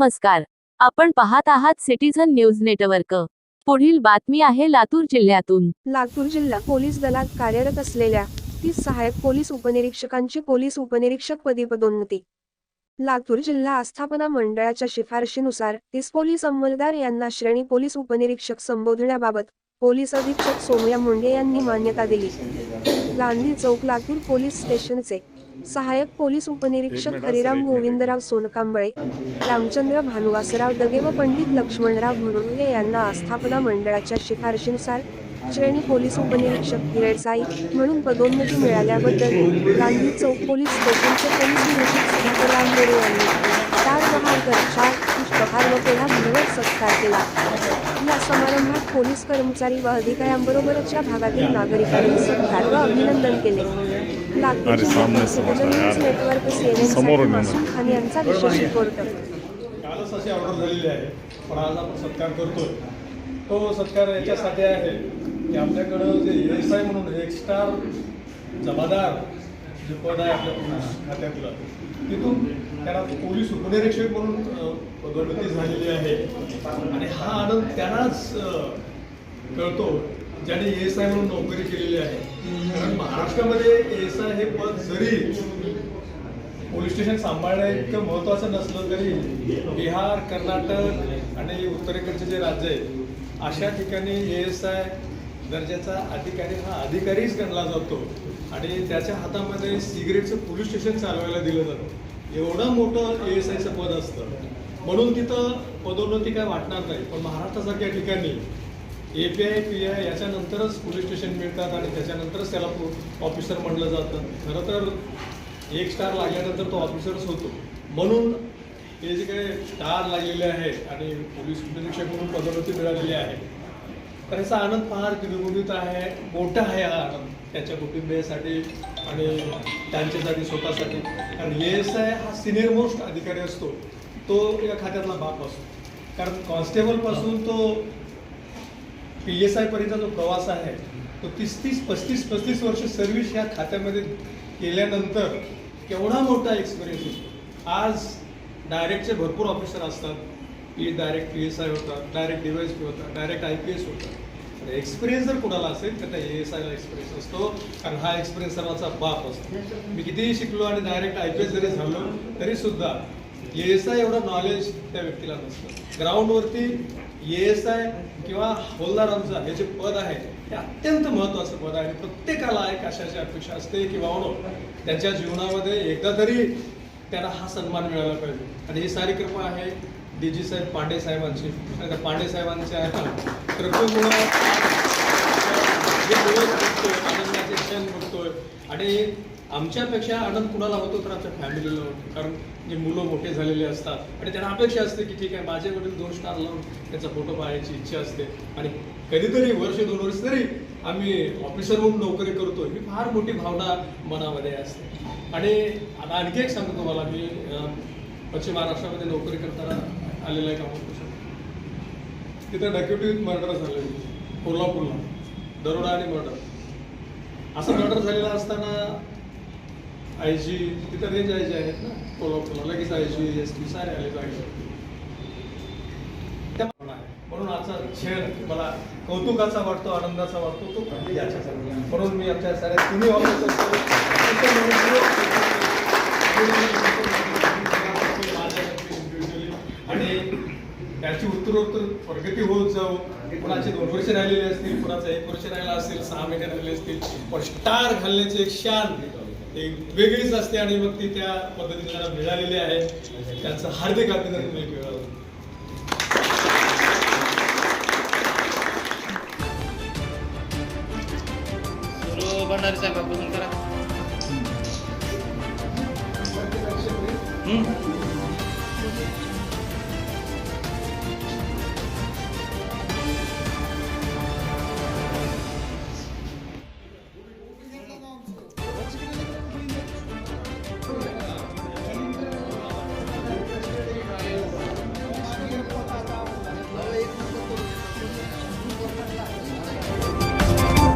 नमस्कार. आपण पाहत आहात सिटीझन न्यूज नेटवर्क. पुढील बातमी आहे लातूर जिल्ह्यातून. लातूर जिल्हा पोलीस दलात कार्यरत असलेल्या तीस सहाय्यक पोलीस उपनिरीक्षकांची पोलीस उपनिरीक्षक पदी पदोन्नती. लातूर जिल्हा आस्थापना मंडळाच्या शिफारशीनुसार तीस पोलीस अंमलदार यांना श्रेणी पोलीस उपनिरीक्षक संबोधण्याबाबत पोलीस अधीक्षक सोमया मुंडे यांनी मान्यता दिली. गांधी चौक लातूर पोलीस स्टेशनचे सहाय्यक पोलीस उपनिरीक्षक हरिराम गोविंदराव सोनकांबळे रामचंद्र भानुवासराव दगे व पंडित लक्ष्मणराव भुरुंगे यांना आस्थापना मंडळाच्या शिफारशीनुसार श्रेणी पोलीस उपनिरीक्षक गिरेसाई म्हणून पदोन्नती मिळाल्याबद्दल गांधी चौक पोलीस स्टेशनचे पोलीस निरीक्षक यांनी चार बहार कर चार पुष्पहार व पेढा भरवत सत्कार केला. या समारंभात पोलीस कर्मचारी व अधिकाऱ्यांबरोबरच या भागातील नागरिकांनी सत्कार व अभिनंदन केले. नेटवर्क खान यांचा विशेष रिपोर्ट कालच अशी ऑर्डर झालेली आहे. पण आज आपण सत्कार करतोय. तो सत्कार याच्यासाठी आहे की आपल्याकडं जे एस आय म्हणून एक स्टार जमादार जे पद आहे आपल्या खात्यातलं तिथून त्यांना पोलीस उपनिरीक्षक म्हणून पदोन्नती झालेली आहे. आणि हा आनंद त्यांनाच कळतो. ज्याने एस आय म्हणून नोकरी केलेली आहे. कारण महाराष्ट्रामध्ये एस आय हे पद जरी पोलीस स्टेशन सांभाळणं इतकं महत्वाचं नसलं तरी बिहार कर्नाटक आणि उत्तरेकडचे जे राज्य आहे अशा ठिकाणी एस आय दर्जाचा अधिकारी हा अधिकारीच गणला जातो. आणि त्याच्या हातामध्ये सिगरेटचं पोलीस स्टेशन चालवायला दिलं जातं. एवढं मोठं ए एस आयचं पद असतं. म्हणून तिथं पदोन्नती काय वाटणार नाही. पण महाराष्ट्रासारख्या ठिकाणी A P I P I याच्यानंतरच police station मिळतात आणि त्याच्यानंतरच त्याला ऑफिसर म्हटलं जातं. खरं तर एक स्टार लागल्यानंतर तो ऑफिसरच होतो. म्हणून हे जे काही स्टार लागलेले आहे आणि पोलीस उपनिरीक्षक म्हणून पदोन्नती मिळालेली आहे तर याचा आनंद फार द्विगुणित आहे मोठा आहे हा आनंद त्याच्या कुटुंबियासाठी आणि त्यांच्यासाठी स्वतःसाठी. कारण ए एस आय हा सिनियर मोस्ट अधिकारी असतो. तो या खात्यातला बाप असतो. कारण कॉन्स्टेबलपासून तो पी एस आयपर्यंतचा जो प्रवास आहे तो तीस तीस पस्तीस पस्तीस वर्ष सर्व्हिस ह्या खात्यामध्ये केल्यानंतर केवढा मोठा एक्सपिरियन्स असतो आज डायरेक्टचे भरपूर ऑफिसर असतात. P direct P S I होतात direct D Y S P होता डायरेक्ट आय पी एस होतात. एक्सपिरियन्स जर कुणाला असेल तर त्या ए एस आयला एक्सपिरियन्स असतो. कारण हा एक्सपिरियन्स सर्वांचा बाप असतो. मी कितीही शिकलो आणि डायरेक्ट आय पी एस जरी झालो तरी सुद्धा एस आय एवढं नॉलेज त्या व्यक्तीला नसतं. ग्राउंडवरती ए एस आय किंवा हवालदारांचं हे जे पद आहे हे अत्यंत महत्त्वाचं पद आहे. प्रत्येकाला एक अशाची अपेक्षा असते की बाबानो हो, त्यांच्या जीवनामध्ये एकदा तरी त्यांना हा सन्मान मिळाला पाहिजे. आणि ही सारी कृपा आहे डी जी साहेब पांडे साहेबांची. आणि त्या पांडे साहेबांच्या कृपेमुळं जे दिवस बघतोय आनंदाचे क्षण बघतोय आणि आमच्यापेक्षा आनंद कुणाला होतो तर आमच्या फॅमिलीला होतो. कारण जे मुलं मोठे झालेले असतात आणि त्यांना अपेक्षा असते की ठीक आहे माझे वडील दोन स्टार लावून त्याचा फोटो पाहायची इच्छा असते. आणि कधीतरी वर्ष दोन वर्ष तरी आम्ही ऑफिसर म्हणून नोकरी करतो ही फार मोठी भावना मनामध्ये असते. आणि आता आणखी एक सांगतो तुम्हाला मी पश्चिम महाराष्ट्रामध्ये नोकरी करताना आलेलं आहे कामापासून तिथं डॅक्युटी मर्डर झाले. कोल्हापूरला. दरोडा आणि मर्डर असं मर्डर झालेलं असताना आय जी तिथं रेंज आय जी आहेत ना कोल्हापूरला. लगेच आय जी एस पी सारे आले जागे म्हणून आजचा क्षण मला कौतुकाचा वाटतो आनंदाचा वाटतो तो याच्यासाठी म्हणून मी आमच्या साऱ्या तिन्ही आणि त्याची उत्तरोत्तर प्रगती होत जाऊ. कुणाचे दोन वर्ष राहिलेले असतील कुणाचं एक वर्ष राहिला असेल सहा महिने राहिले असतील पण स्टार घालण्याची एक शान एक वेगळीच असते आणि मग ती त्या पद्धतीने त्यांना मिळालेली आहे. त्यांचं हार्दिक अभिनंदन भंडारी साहेबापासून करा.